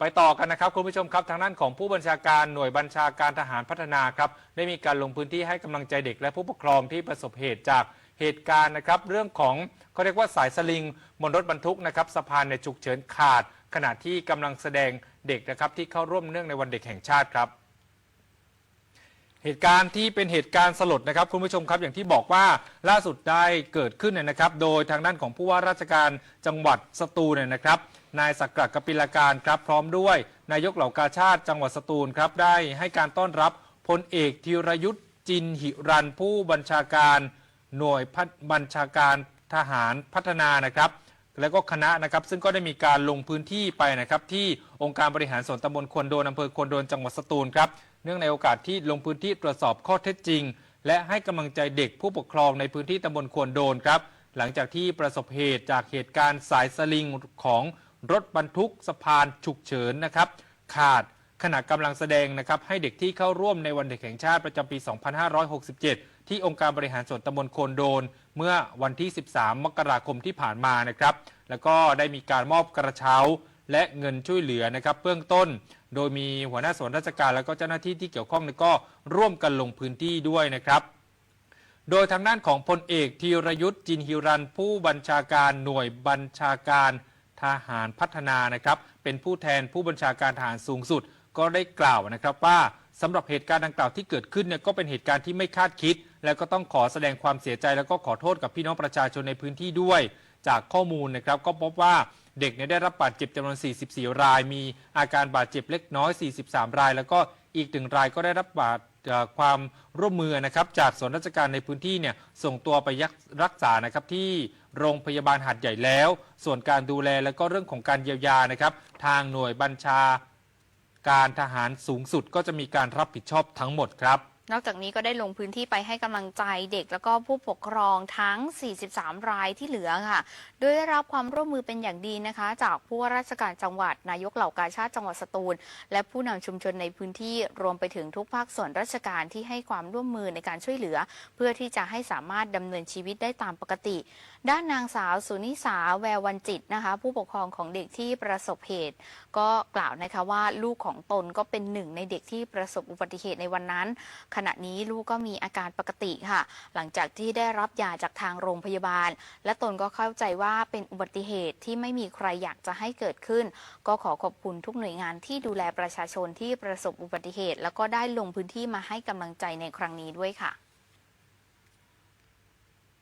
ไปต่อกันนะครับคุณผู้ชมครับทางด้านของผู้บัญชาการหน่วยบัญชาการทหารพัฒนาครับได้มีการลงพื้นที่ให้กำลังใจเด็กและผู้ปกครองที่ประสบเหตุจากเหตุการณ์นะครับเรื่องของเขาเรียกว่าสายสลิงบนรถบรรทุกนะครับสะพานในฉุกเฉินขาด ขณะที่กำลังแสดงเด็กนะครับที่เข้าร่วมเนื่องในวันเด็กแห่งชาติครับ เหตุการณ์ที่เป็นเหตุการณ์สลดนะครับคุณผู้ชมครับอย่างที่บอกว่าล่าสุดได้เกิดขึ้นเนี่ยนะครับ โดยทางด้านของผู้ว่าราชการจังหวัดสตูลเนี่ยนะครับนายสักกะกปิลาการครับพร้อมด้วย นายกเหล่ากาชาติจังหวัดสตูลครับได้ให้การต้อนรับพลเอกธีรยุทธ์จินหิรันผู้บัญชาการ หน่วยพัฒบัญชาการทหารพัฒนานะครับ และก็คณะนะครับ ซึ่งก็ได้มีการลงพื้นที่ไปนะครับ ที่องค์การบริหารส่วนตำบลควนโดนอำเภอควนโดนจังหวัดสตูลครับ เนื่องในโอกาสที่ลงพื้นที่ตรวจสอบข้อเท็จจริง และให้กำลังใจเด็กผู้ปกครองในพื้นที่ตำบลควนโดนครับ หลังจากที่ประสบเหตุจากเหตุการณ์สายสลิงของรถบรรทุกสะพานฉุกเฉินนะครับ ขาด ขณะกำลังแสดงนะครับให้เด็กที่เข้าร่วมในวันเด็กแห่งชาติประจำปี 2567 ที่องค์การบริหารส่วนตำบลโคนโดน เมื่อวันที่ 13 มกราคมที่ผ่านมานะครับ แล้วก็ได้มีการมอบกระเช้าและเงินช่วยเหลือนะครับเบื้องต้น โดยมีหัวหน้าส่วนราชการแล้วก็เจ้าหน้าที่ที่เกี่ยวข้องก็ร่วมกันลงพื้นที่ด้วยนะครับ โดยทางด้านของพลเอกธีรยุทธ์จินฮิรัน ผู้บัญชาการหน่วยบัญชาการทหารพัฒนานะครับ เป็นผู้แทนผู้บัญชาการทหารสูงสุด ก็ได้กล่าวนะครับว่าสำหรับเหตุการณ์ดังกล่าวที่เกิดขึ้นเนี่ยก็เป็นเหตุการณ์ที่ไม่คาดคิด แล้วก็ต้องขอแสดงความเสียใจ แล้วก็ขอโทษกับพี่น้องประชาชนในพื้นที่ด้วย จากข้อมูลนะครับก็พบว่าเด็กเนี่ยได้รับบาดเจ็บจำนวน 44 ราย มีอาการบาดเจ็บเล็กน้อย 43 ราย แล้วก็อีกหนึ่งรายก็ได้รับบาดความร่วมมือนะครับจากส่วนราชการในพื้นที่เนี่ยส่งตัวไปรักษานะครับที่โรงพยาบาลหัดใหญ่แล้ว ส่วนการดูแลแล้วก็เรื่องของการเยียวยานะครับ ทางหน่วยบัญชา การทหารสูงสุดก็จะมีการรับผิดชอบทั้งหมดครับ นอกจากนี้ก็ได้ลงพื้นที่ไปให้กำลังใจเด็กแล้วก็ผู้ปกครองทั้ง 43 รายที่เหลือค่ะ โดยได้รับความร่วมมือเป็นอย่างดีนะคะ จากผู้ว่าราชการจังหวัด นายกเหล่ากาชาติจังหวัดสตูล และผู้นำชุมชนในพื้นที่รวมไปถึงทุกภาคส่วนราชการที่ให้ความร่วมมือในการช่วยเหลือ เพื่อที่จะให้สามารถดำเนินชีวิตได้ตามปกติ ด้านนางสาวสุนิสาแวววันจิตนะคะ ผู้ปกครองของเด็กที่ประสบเหตุ ก็กล่าวนะคะว่าลูกของตนก็เป็นหนึ่งในเด็กที่ประสบอุบัติเหตุในวันนั้นขณะนี้ลูกก็มีอาการปกติค่ะ หลังจากที่ได้รับยาจากทางโรงพยาบาล และตนก็เข้าใจว่าเป็นอุบัติเหตุที่ไม่มีใครอยากจะให้เกิดขึ้น ก็ขอขอบคุณทุกหน่วยงานที่ดูแลประชาชนที่ประสบอุบัติเหตุ แล้วก็ได้ลงพื้นที่มาให้กำลังใจในครั้งนี้ด้วยค่ะ